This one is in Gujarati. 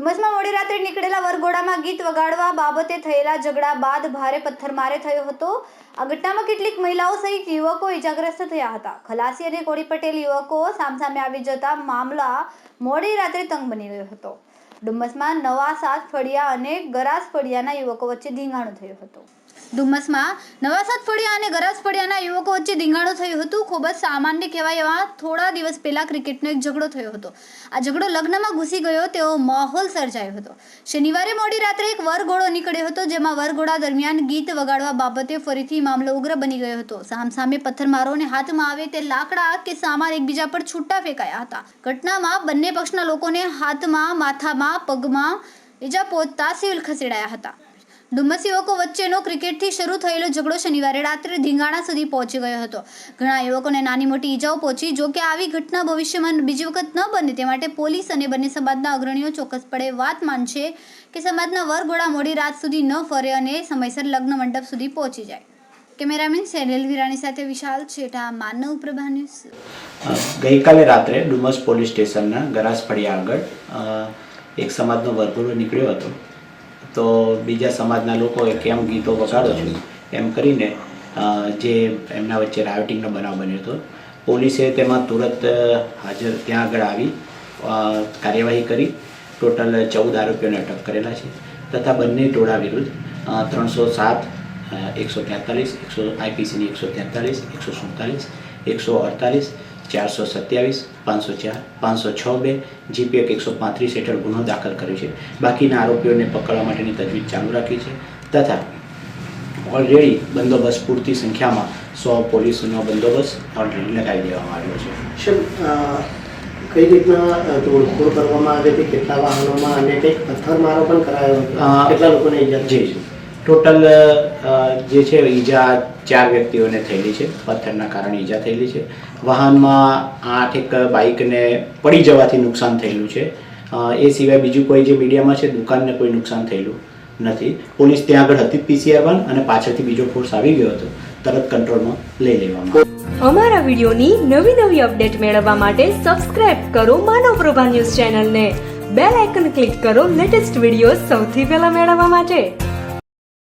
ડુમસમાં મોડી રાત્રે નીકળેલા વરઘોડામાં ગીત વગાડવા બાબતે થયેલા ઝઘડા બાદ ભારે પથ્થરમારે થયો હતો. આ ઘટનામાં કેટલીક મહિલાઓ સહિત યુવકો ઇજાગ્રસ્ત થયા હતા. ખલાસી અને કોળી પટેલ યુવકો સામસામે આવી જતા મામલા મોડી રાત્રે તંગ બની ગયો હતો. ડુમ્મસમાં નવા સાત ફળિયા અને ગરાસ ફળિયાના યુવકો વચ્ચે ધીંગાણો થયો હતું. ડુમ્મસમાં નવા સાત ફળિયા અને ગરાસ ફળિયાના યુવકો વચ્ચે ધીંગાણું થયું હતું. ખૂબ જ સામાન્ય કહેવાય એવા થોડા દિવસ પહેલા ક્રિકેટનો એક ઝઘડો થયો હતો. આ ઝઘડો લગ્નમાં ઘૂસી ગયો તેવો માહોલ સર્જાયો હતો. શનિવારે મોડી રાત્રે એક વરઘોડો નીકળ્યો હતો, જેમાં વરઘોડા દરમિયાન ગીત વગાડવા બાબતે ફરીથી મામલો ઉગ્ર બની ગયો હતો. સામસામે પથ્થરમારો અને હાથમાં આવે તે લાકડા કે સામાન એકબીજા પર છૂટા ફેંકાયા હતા. ઘટનામાં બંને પક્ષના લોકોને હાથમાં, માથામાં, પગમાં ઇજા પહોંચતા સિવિલ ખસેડાયા હતા. ડુમ્મસ યુવકો વચ્ચેનો ક્રિકેટથી શરૂ થયેલો ઝઘડો શનિવારે રાત્રે ધીંગાણા સુધી પહોંચી ગયો હતો. ઘણા યુવકોને નાની મોટી ઈજાઓ પહોંચી, જો કે આવી ઘટના ભવિષ્યમાં બીજી વખત ન બને તે માટે પોલીસ અને બંને સમાજના અગ્રણીઓ ચોક્કસપણે વાત માનશે કે સમાજના વરઘોડા મોડી રાત સુધી ન ફરે અને સમયસર લગ્ન મંડપ સુધી પહોંચી જાય. કેમેરામેન સેનિલ વિરાણી સાથે વિશાલ છેટા માનવ પ્રભા ન્યૂઝ. ગઈકાલે રાત્રે ડુમસ પોલીસ સ્ટેશનના ગરાસ આગળ એક સમાજનો વરઘોડો નીકળ્યો હતો. તો બીજા સમાજના લોકોએ કેમ ગીતો વગાડો છો? એમ કરીને જે એમના વચ્ચે રાયોટિંગનો બનાવ બન્યો હતો. પોલીસે તેમાં તુરંત હાજર, ત્યાં આગળ આવી કાર્યવાહી કરી. ટોટલ ચૌદ આરોપીઓને અટક કરેલા છે. તથા બંને ટોળા વિરુદ્ધ ત્રણસો સાત એકસો તેતાલીસ, એકસો આઈપીસીની એકસો તેતાલીસ, એકસો સુડતાલીસ, એકસો અડતાલીસ ચારસો સત્યાવીસ પાંચસો ચાર પાંચસો છ બે જીપીએક એકસો પાંત્રીસ હેઠળ ગુનો દાખલ કર્યો છે. બાકીના આરોપીઓને પકડવા માટેની તજવીજ ચાલુ રાખી છે તથા ઓલરેડી બંદોબસ્ત પૂરતી સંખ્યામાં સો પોલીસનો બંદોબસ્ત ઓલરેડી લગાવી દેવામાં આવ્યો છે. કઈ રીતના તોડફોડ કરવામાં આવી હતી કેટલા વાહનોમાં અને કંઈક પથ્થરમારો પણ કરાયો કેટલા લોકોને થઈ? જી. ટોટલ જે છે, ઈજા ચાર વ્યક્તિઓને થયેલી છે. પથ્થરના કારણે ઈજા થયેલી છે. વાહનમાં આઠ એક બાઇકને પડી જવાથી નુકસાન થયેલું છે. એ સિવાય બીજું કોઈ જે મીડિયામાં છે, દુકાનને કોઈ નુકસાન થયેલું નથી. પોલીસ ત્યાં આગળ હતી પીસીઆર વન અને પાછળથી બીજો ફોર્સ આવી ગયો હતો. તરત કંટ્રોલમાં લઈ લેવામાં અમારા વિડિયોની નવી નવી અપડેટ મેળવવા માટે સબસ્ક્રાઇબ કરો માનવ પ્રભા ન્યૂઝ ચેનલને. બેલ આઇકન ક્લિક કરો લેટેસ્ટ વીડિયો સૌથી પહેલા મેળવવા માટે.